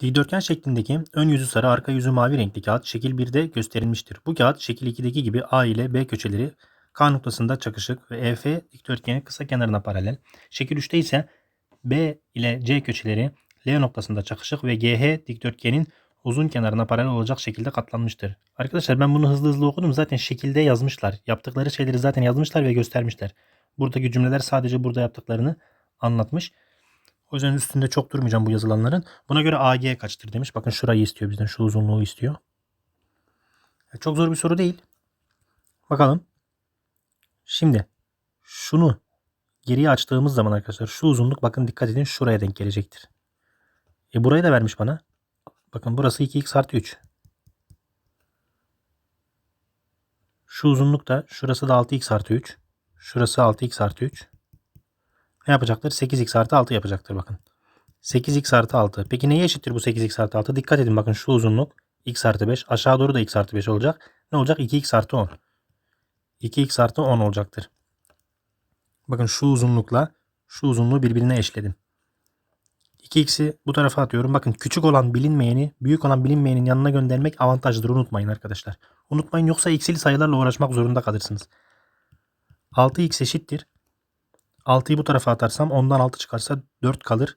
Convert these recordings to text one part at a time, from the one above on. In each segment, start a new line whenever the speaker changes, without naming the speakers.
Dikdörtgen şeklindeki ön yüzü sarı arka yüzü mavi renkli kağıt şekil 1'de gösterilmiştir. Bu kağıt şekil 2'deki gibi A ile B köşeleri K noktasında çakışık ve EF dikdörtgenin kısa kenarına paralel. Şekil 3'te ise B ile C köşeleri L noktasında çakışık ve GH dikdörtgenin uzun kenarına paralel olacak şekilde katlanmıştır. Arkadaşlar ben bunu hızlı hızlı okudum. Zaten şekilde yazmışlar. Yaptıkları şeyleri zaten yazmışlar ve göstermişler. Buradaki cümleler sadece burada yaptıklarını anlatmış. O yüzden üstünde çok durmayacağım bu yazılanların. Buna göre AG kaçtır demiş. Bakın şurayı istiyor bizden. Şu uzunluğu istiyor. E, Çok zor bir soru değil. Bakalım. Şimdi şunu geriye açtığımız zaman arkadaşlar şu uzunluk bakın dikkat edin şuraya denk gelecektir. E burayı da vermiş bana. Bakın burası 2x artı 3. Şu uzunluk da şurası da 6x artı 3. Şurası 6x artı 3 ne yapacaktır? 8x artı 6 yapacaktır bakın. 8x artı 6. Peki neye eşittir bu 8x artı 6? Dikkat edin bakın şu uzunluk x artı 5. Aşağı doğru da x artı 5 olacak. Ne olacak? 2x artı 10. 2x artı 10 olacaktır. Bakın şu uzunlukla şu uzunluğu birbirine eşledim. 2x'i bu tarafa atıyorum. Bakın küçük olan bilinmeyeni büyük olan bilinmeyenin yanına göndermek avantajlıdır. Unutmayın arkadaşlar. Unutmayın yoksa x'li sayılarla uğraşmak zorunda kalırsınız. 6x eşittir 6'yı bu tarafa atarsam ondan 6 çıkarsa 4 kalır.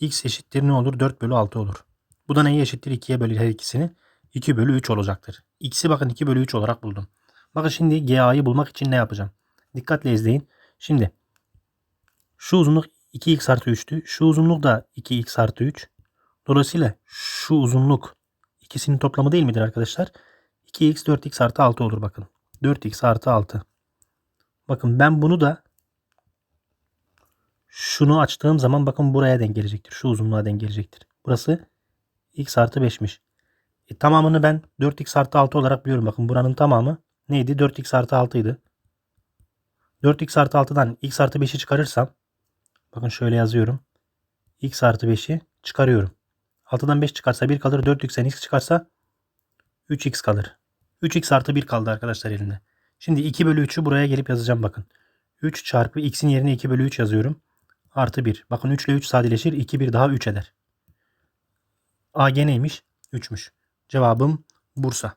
X eşittir ne olur? 4 bölü 6 olur. Bu da neye eşittir? 2'ye bölü her ikisini. 2 bölü 3 olacaktır. X'i bakın 2 bölü 3 olarak buldum. Bakın şimdi GA'yı bulmak için ne yapacağım? Dikkatle izleyin. Şimdi şu uzunluk 2x artı 3'tü. Şu uzunluk da 2x artı 3. Dolayısıyla şu uzunluk ikisinin toplamı değil midir arkadaşlar? 2x 4x artı 6 olur bakın. 4x artı 6. Bakın ben bunu da şunu açtığım zaman bakın buraya denk gelecektir. Şu uzunluğa denk gelecektir. Burası x artı 5'miş. E, tamamını ben 4x artı 6 olarak biliyorum. Bakın buranın tamamı neydi? 4x artı 6 idi. 4x artı 6'dan x artı 5'i çıkarırsam bakın şöyle yazıyorum. x artı 5'i çıkarıyorum. 6'dan 5 çıkarsa 1 kalır. 4x'ten x çıkarsa 3x kalır. 3x artı 1 kaldı arkadaşlar elinde. Şimdi 2 bölü 3'ü buraya gelip yazacağım bakın. 3 çarpı x'in yerine 2 bölü 3 yazıyorum artı 1. Bakın 3 ile 3 sadeleşir. 2 1 daha 3 eder. AG neymiş? 3'müş. Cevabım Bursa.